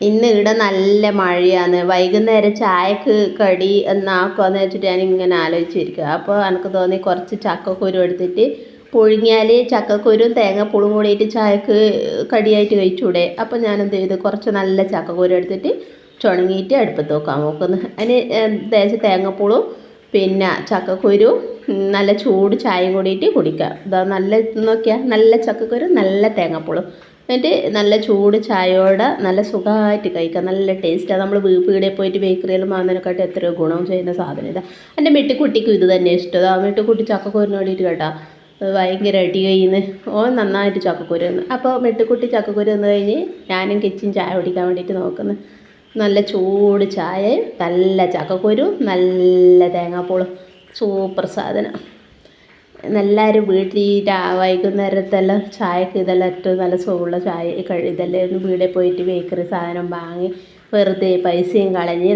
ഇന്ന് ഇവിടെ നല്ല മഴയാണ്. വൈകുന്നേരം ചായക്ക് കടി എന്നാക്കുമെന്ന് വെച്ചിട്ട് ഞാൻ ഇങ്ങനെ ആലോചിച്ചിരിക്കുക അപ്പോൾ എനിക്ക് തോന്നി കുറച്ച് ചക്കക്കുരു എടുത്തിട്ട് പുഴുങ്ങിയാൽ ചക്കക്കുരും തേങ്ങപ്പുളും കൂടിയിട്ട് ചായക്ക് കടിയായിട്ട് കഴിച്ചൂടെ അപ്പോൾ ഞാൻ എന്ത് ചെയ്തു? കുറച്ച് നല്ല ചക്കക്കുരു എടുത്തിട്ട് ചുണങ്ങിയിട്ട് അടുപ്പത്ത് വെക്കാൻ നോക്കുന്നു. അതിന് തേച്ച് തേങ്ങപ്പുളും പിന്നെ ചക്കക്കുരു നല്ല ചൂട് ചായയും കൂടിയിട്ട് കുടിക്കുക ഇതാ നല്ല നോക്കിയാൽ നല്ല ചക്കക്കുരു നല്ല തേങ്ങാപ്പുളും. എന്നിട്ട് നല്ല ചൂട് ചായയോടെ നല്ല സുഖമായിട്ട് കഴിക്കുക നല്ല ടേസ്റ്റാണ് നമ്മൾ വീട്ടിൽ പോയിട്ട് ബേക്കറിയിൽ വാങ്ങുന്നതിനെക്കാട്ടി എത്രയോ ഗുണം ചെയ്യുന്ന സാധനം ഇതാണ് എന്റെ മെട്ടിക്കുട്ടിക്കും ഇത് തന്നെ ഇഷ്ടം. ആ മെട്ടിക്കുട്ടി ചക്കക്കുരുന്ന് വേണ്ടിയിട്ട് കേട്ടോ. ഭയങ്കര അടി കഴിയുന്നു ഓ നന്നായിട്ട് ചക്കക്കുരു അപ്പോൾ മെട്ടിക്കുട്ടി ചക്കക്കുരു വന്നു കഴിഞ്ഞ് ഞാനും കിച്ചൻ ചായ കുടിക്കാൻ വേണ്ടിയിട്ട് നോക്കുന്നു. നല്ല ചൂട് ചായയും നല്ല ചക്കക്കുരും നല്ല തേങ്ങാപ്പൂളും. സൂപ്പർ സാധനം. എല്ലാവരും വീട്ടിൽ വൈകുന്നേരത്തെല്ലാം ചായക്ക് ഇതെല്ലാം ഏറ്റവും നല്ല സുഖമുള്ള ചായ. ഇതെല്ലാം ഒന്ന് വീട്ടിൽ പോയിട്ട് ബേക്കറി സാധനം വാങ്ങി വെറുതെ പൈസയും കളഞ്ഞ്